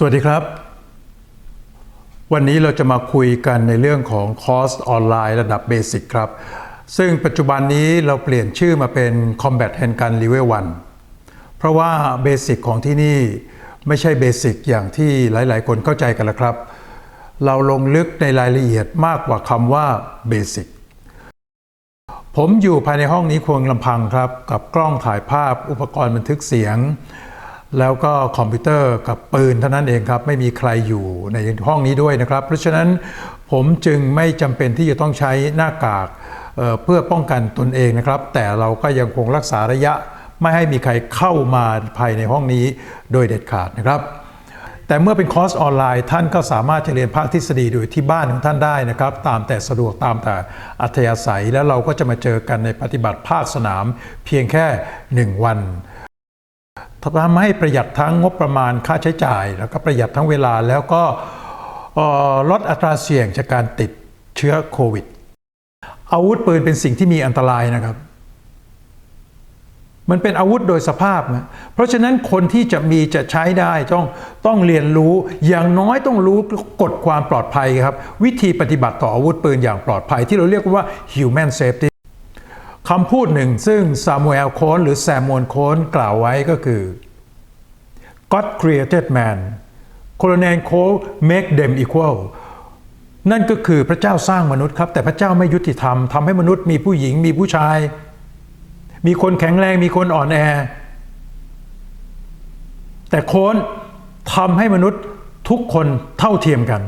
สวัสดีครับ วันนี้เราจะมาคุยกันในเรื่องของคอร์สออนไลน์ระดับเบสิกครับ ซึ่งปัจจุบันนี้เราเปลี่ยนชื่อมาเป็น Combat Hand Gun Level 1 เพราะว่าเบสิกของที่นี่ไม่ใช่เบสิกอย่างที่หลาย ๆ คนเข้าใจกันแล้วครับ เราลงลึกในรายละเอียดมากกว่าคำว่าเบสิกผมอยู่ภายในห้องนี้ควงลำพังครับ กับกล้องถ่ายภาพอุปกรณ์บันทึกเสียง แล้วก็คอมพิวเตอร์กับปืนเท่านั้นเองครับ ไม่มีใครอยู่ในห้องนี้ด้วยนะครับ เพราะฉะนั้นผมจึงไม่จำเป็นที่จะต้องใช้หน้ากากเเพื่อป้องกันตนเองนะครับ แต่เราก็ยังคงรักษาระยะ ไม่ให้มีใครเข้ามาภายในห้องนี้โดยเด็ดขาดนะครับแต่เมื่อเป็นคอร์สออนไลน์ท่านก็สามารถจะเรียนภาคทฤษฎีโดยที่บ้านของท่านได้นะครับ ตามแต่สะดวกตามแต่อัธยาศัย แล้วเราก็จะมาเจอกันในปฏิบัติภาคสนามเพียงแค่ 1 วัน ทำให้ประหยัดทั้งงบประมาณค่าใช้จ่าย แล้วก็ประหยัดทั้งเวลาแล้วก็ลดอัตราเสี่ยงจากการติดเชื้อโควิด อาวุธปืนเป็นสิ่งที่มีอันตรายนะครับ มันเป็นอาวุธโดยสภาพนะเพราะฉะนั้นคนที่จะมีจะใช้ได้ต้องต้องเรียนรู้อย่างน้อยต้องรู้กฎความปลอดภัยครับ วิธีปฏิบัติต่ออาวุธปืนอย่างปลอดภัยที่เราเรียกว่า human safety คำพูดหนึ่งซึ่งซามูเอลโคนหรือแซมมอนโคนกล่าวไว้ก็คือ God created man Colonel Cole make them equal นั่นก็คือพระเจ้าสร้างมนุษย์ครับ แต่พระเจ้าไม่ยุติธรรมทำให้มนุษย์มีผู้หญิงมีผู้ชาย มีคนแข็งแรงมีคนอ่อนแอ แต่โค้นทำให้มนุษย์ทุกคนเท่าเทียมกัน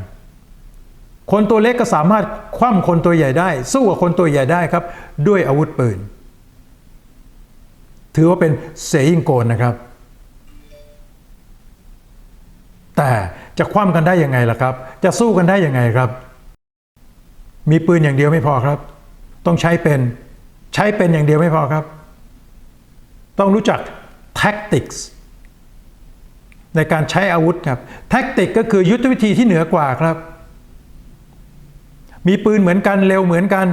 คนตัวเล็กก็สามารถคว่ำคนตัวใหญ่ได้ สู้กับคนตัวใหญ่ได้ครับ ด้วยอาวุธปืน ถือว่าเป็นเสยิงโกนนะครับ แต่จะคว่ำกันได้ยังไงล่ะครับ จะสู้กันได้ยังไงครับ มีปืนอย่างเดียวไม่พอครับ ต้องใช้เป็นใช้เป็นอย่างเดียวไม่พอครับ ต้องรู้จัก tactics ในการใช้อาวุธครับ tactic ก็คือยุทธวิธีที่เหนือกว่าครับ มีปืนเหมือนกันเร็วเหมือนกัน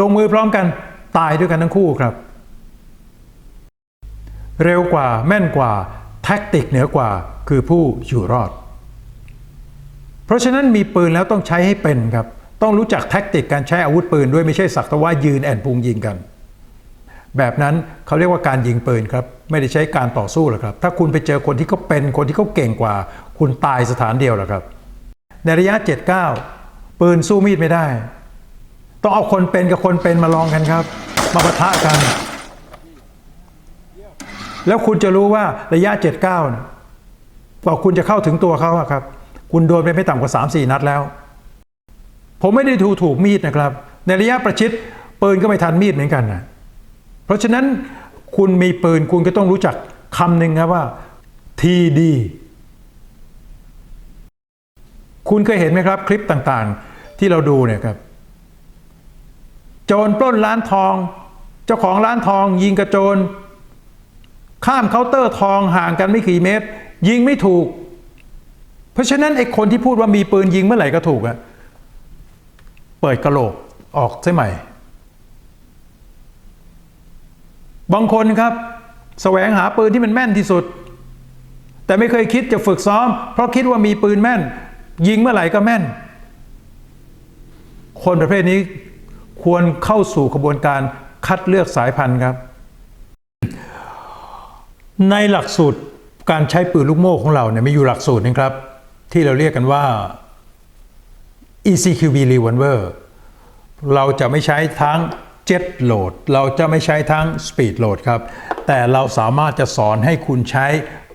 ลงมือพร้อมกันตายด้วยกันทั้งคู่ครับ เร็วกว่าแม่นกว่าแท็กติกเหนือกว่าคือผู้อยู่รอด เพราะฉะนั้นมีปืนแล้วต้องใช้ให้เป็นครับ ต้องรู้จักแท็กติกการใช้อาวุธปืนด้วยไม่ใช่สักแต่ว่ายืนแอนพุงยิงกัน แบบนั้นเขาเรียกว่าการยิงปืนครับ ไม่ได้ใช้การต่อสู้หรอกครับ ถ้าคุณไปเจอคนที่เขาเป็นคนที่เขาเก่งกว่า คุณตายสถานเดียวหรอกครับ ในระยะ 7-9 ปืนสู้มีดไม่ได้ ต้องเอาคนเป็นกับคนเป็นมาลองกันครับ มาปะทะกัน แล้วคุณจะรู้ว่าระยะ 79เนี่ยกว่าคุณจะเข้าถึงตัวเขาครับ คุณโดนไปไม่ต่ำกว่า 3-4 นัดแล้ว ผมไม่ได้ดูถูกมีดนะครับ ในระยะประชิดปืนก็ไม่ทันมีดเหมือนกันนะเพราะฉะนั้นคุณมีปืนคุณก็ต้องรู้จักคำหนึ่งครับว่า TD คุณเคยเห็นไหมครับคลิปต่างๆ ที่เราดูเนี่ยครับ โจรปล้นร้านทอง เจ้าของร้านทอง ยิงกระโจรข้ามเคาน์เตอร์ทองห่างกันไม่กี่เมตร ยิงไม่ถูก เพราะฉะนั้นไอ้คนที่พูดว่ามีปืนยิงเมื่อไหร่ก็ถูกอะเปิดกระโหลกออกใช่ไหมบางคนครับแสวงหาปืนที่มันแม่นที่สุด แต่ไม่เคยคิดจะฝึกซ้อม เพราะคิดว่ามีปืนแม่น ยิงเมื่อไหร่ก็แม่น คนประเภทนี้ควรเข้าสู่กระบวนการคัดเลือกสายพันธุ์ครับ ในหลักสูตรการใช้ปืนลูกโม่ของเราเนี่ยมีอยู่หลักสูตรนึงครับ ที่เราเรียกกันว่า ECQB Revolver เราจะไม่ใช้ทั้ง Jet Load เราจะไม่ใช้ทั้ง Speed Load ครับ แต่เราสามารถจะสอนให้คุณใช้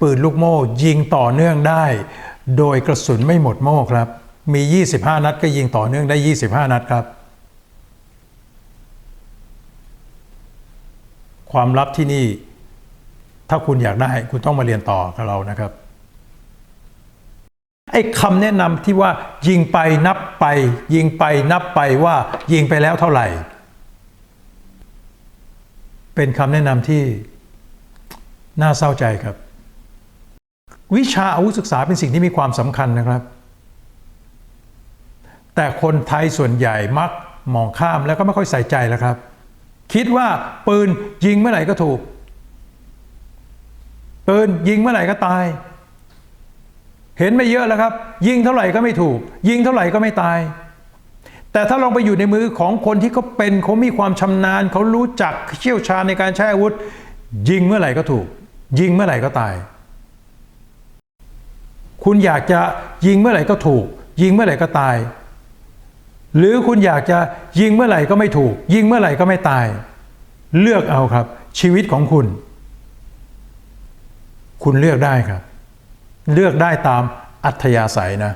ปืนลูกโม่ยิงต่อเนื่องได้ โดยกระสุนไม่หมดโม่ครับ มี 25 นัดก็ยิงต่อเนื่องได้ 25 นัดครับ ความลับที่นี่ ถ้าคุณอยากได้คุณต้องมาเรียนต่อกับเรานะครับ ไอ้คำแนะนำที่ว่ายิงไปนับไป ยิงไปนับไปว่ายิงไปแล้วเท่าไหร่ เป็นคำแนะนำที่น่าเศร้าใจครับ วิชาอาวุธศึกษาเป็นสิ่งที่มีความสำคัญนะครับ แต่คนไทยส่วนใหญ่มักมองข้ามแล้วก็ไม่ค่อยใส่ใจแล้วครับ คิดว่าปืนยิงเมื่อไหร่ก็ถูก ปืนยิงเมื่อไหร่ก็ตาย เห็นไม่เยอะแล้วครับ ยิงเท่าไหร่ก็ไม่ถูก ยิงเท่าไหร่ก็ไม่ตาย แต่ถ้าลองไปอยู่ในมือของคนที่เขาเป็นเขามีความชำนาญเขารู้จักเชี่ยวชาญในการใช้อาวุธ ยิงเมื่อไหร่ก็ถูก ยิงเมื่อไหร่ก็ตาย คุณอยากจะยิงเมื่อไหร่ก็ถูก ยิงเมื่อไหร่ก็ตาย หรือคุณอยากจะยิงเมื่อไหร่ก็ไม่ถูก ยิงเมื่อไหร่ก็ไม่ตาย เลือกเอาครับ ชีวิตของคุณ คุณเลือกได้ครับ เลือกได้ตามอัธยาศัยนะ